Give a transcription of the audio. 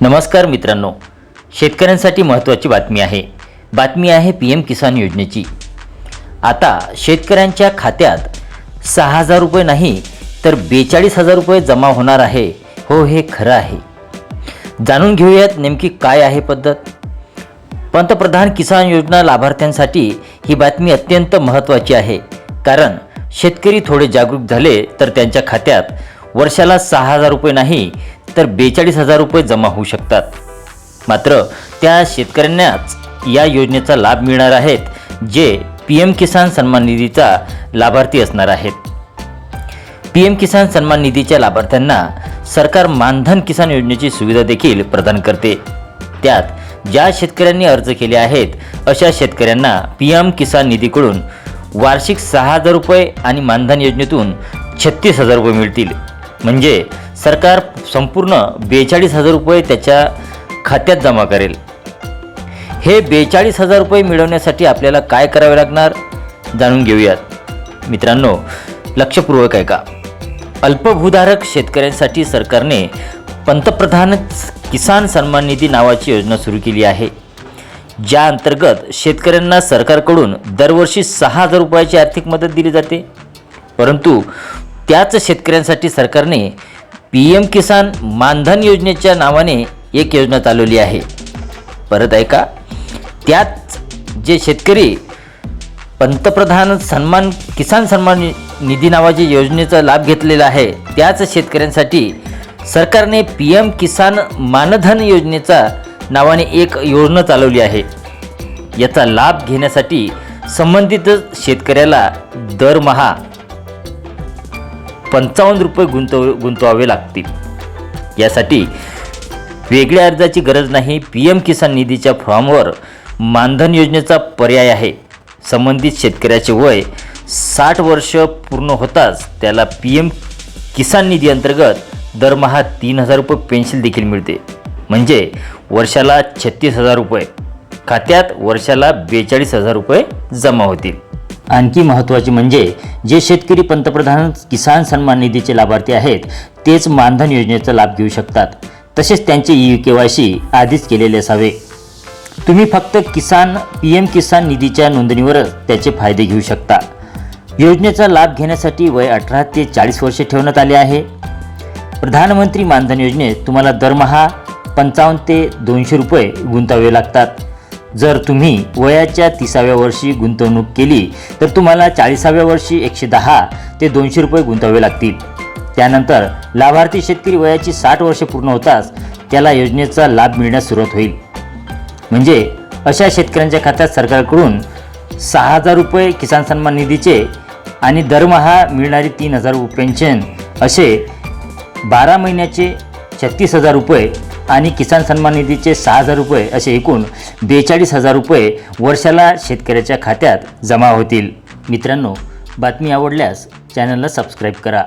नमस्कार मित्रांनो शेतकऱ्यांसाठी महत्त्वाची बातमी आहे. बातमी आहे पी एम किसान योजनेची. आता शेतकऱ्यांच्या खात्यात सहा हजार रुपये नाही तर बेचाळीस हजार रुपये जमा होणार आहे. हो हे खरं आहे. जाणून घेऊयात नेमकी काय आहे पद्धत. पंतप्रधान किसान योजना लाभार्थ्यांसाठी ही बातमी अत्यंत महत्त्वाची आहे. कारण शेतकरी थोडे जागरूक झाले तर त्यांच्या खात्यात वर्षाला सहा हजार रुपये नाही तर बेचाळीस हजार रुपये जमा होऊ शकतात. मात्र त्या शेतकऱ्यांनाच या योजनेचा लाभ मिळणार आहेत जे पी एम किसान सन्मान निधीचा लाभार्थी असणार आहेत. पी एम किसान सन्मान निधीच्या लाभार्थ्यांना सरकार मानधन किसान योजनेची सुविधा देखील प्रदान करते. त्यात ज्या शेतकऱ्यांनी अर्ज केले आहेत अशा शेतकऱ्यांना पी एम किसान निधीकडून वार्षिक सहा हजार रुपये आणि मानधन योजनेतून छत्तीस हजार रुपये मिळतील. म्हणजे सरकार संपूर्ण बेचाळीस हजार रुपये त्याच्या खात्यात जमा करेल. हे बेचाळीस हजार रुपये मिळवण्यासाठी आपल्याला काय करावे लागणार? जाणून घेऊयात. मित्रांनो लक्षपूर्वक आहे का अल्पभूधारक शेतकऱ्यांसाठी सरकारने पंतप्रधान किसान सन्मान निधी नावाची योजना सुरू केली आहे. ज्या अंतर्गत शेतकऱ्यांना सरकारकडून दरवर्षी सहा हजार रुपयाची आर्थिक मदत दिली जाते. परंतु त्याच शेतकऱ्यांसाठी सरकारने पी एम किसान मानधन योजनेच्या नावाने एक योजना चालवली आहे. परत ऐका. त्याच जे शेतकरी पंतप्रधान सन्मान किसान सन्मान निधी नावाची योजनेचा लाभ घेतलेला आहे त्याच शेतकऱ्यांसाठी सरकारने पी एम किसान मानधन योजनेचा नावाने एक योजना चालवली आहे. याचा लाभ घेण्यासाठी संबंधित शेतकऱ्याला दरमहा पंचावन्न रुपये गुंतव गुंतवावे लागतील. यासाठी वेगळ्या अर्जाची गरज नाही. पी एम किसान निधीच्या फॉर्मवर मानधन योजनेचा पर्याय आहे. संबंधित शेतकऱ्याचे वय साठ वर्ष पूर्ण होताच त्याला पी एम किसान निधी अंतर्गत दरमहा तीन हजार रुपये पेन्शन देखील मिळते. म्हणजे वर्षाला छत्तीस हजार रुपये खात्यात वर्षाला बेचाळीस हजार रुपये जमा होतील. आणखी महत्त्वाचे म्हणजे जे शेतकरी पंतप्रधान किसान सन्मान निधीचे लाभार्थी आहेत तेच मानधन योजनेचा लाभ घेऊ शकतात. तसेच त्यांचे ई के वाय सी आधीच केलेले असावे. तुम्ही फक्त किसान पी एम किसान निधीच्या नोंदणीवरच त्याचे फायदे घेऊ शकता. योजनेचा लाभ घेण्यासाठी वय अठरा ते चाळीस वर्षे ठेवण्यात आले आहे. प्रधानमंत्री मानधन योजनेत तुम्हाला दरमहा पंचावन्न ते दोनशे रुपये गुंतवावे लागतात. जर तुम्ही वयाच्या तिसाव्या वर्षी गुंतवणूक केली तर तुम्हाला चाळीसाव्या वर्षी एकशे दहा ते दोनशे रुपये गुंतवावे लागतील. त्यानंतर लाभार्थी शेतकरी वयाची साठ वर्षे पूर्ण होताच त्याला योजनेचा लाभ मिळण्यास सुरुवात होईल. म्हणजे अशा शेतकऱ्यांच्या खात्यात सरकारकडून सहा हजार रुपये किसान सन्मान निधीचे आणि दरमहा मिळणारी तीन हजार रुपये पेन्शन असे बारा महिन्याचे छत्तीस हजार रुपये आणि किसान सन्मान निधीचे सहा हजार रुपये असे एकूण बेचाळीस हजार रुपये वर्षाला शेतकऱ्याच्या खात्यात जमा होतील. मित्रांनो बातमी आवडल्यास चॅनलला सबस्क्राईब करा.